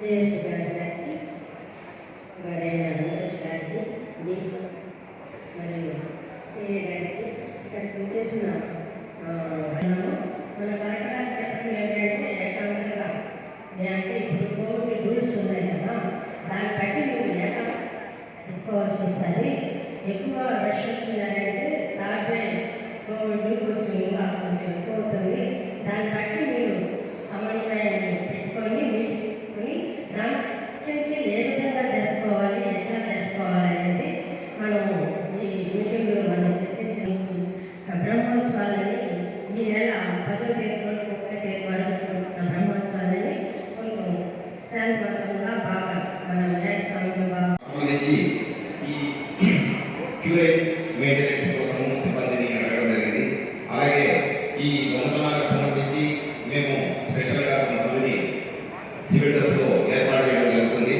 DSP గారి గారికి గారైన రమేష్ గారికి మీకు మరియు సిఏ గారికి క్యూరేట్ మెయింటెనెన్స్ కోసం సిబ్బందిని అడగడం జరిగింది. అలాగే ఈ దొంగతనాలకు సంబంధించి మేము స్పెషల్గా కొంతమందిని సివిల్ డ్రెస్లో ఏర్పాటు చేయడం జరుగుతుంది.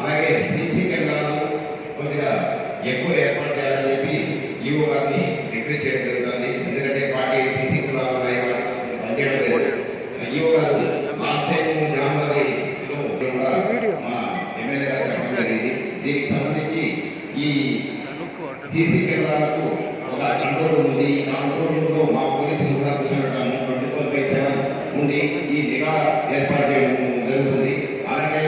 అలాగే సీసీ కెమెరాలు కొద్దిగా ఎక్కువ ఏర్పాటు చేయాలని చెప్పి ఈఓ గారిని రిక్వెస్ట్ చేయడం జరుగుతుంది. ఎందుకంటే ఫార్టీ ఎయిట్ సీసీ కెమెరాలు ఉన్నాయి వాటికి పనిచేయడం లేదు. ఈఓ గారు సీసీ కెమెరాలకు ఒక కంట్రోల్ రూమ్ ఉంది. ఆ కంట్రోల్ రూమ్లో మా పోలీసులు కూడా కూర్చోబెట్టాము ట్వంటీ ఫోర్ బై సెవెన్ ఉండి ఈ నిఘా ఏర్పాటు చేయడం జరుగుతుంది. అలాగే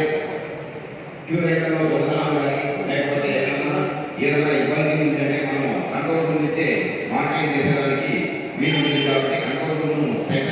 క్యూ లైన్లలో దొరకనాలు కానీ లేకపోతే ఏదైనా ఏదైనా ఇబ్బంది ఉందంటే మనం కంట్రోల్ రూమ్ నుంచే మానిటరింగ్ చేసేదానికి వీలు ఉంది కాబట్టి కంట్రోల్ రూమ్ స్ట్రెంగ్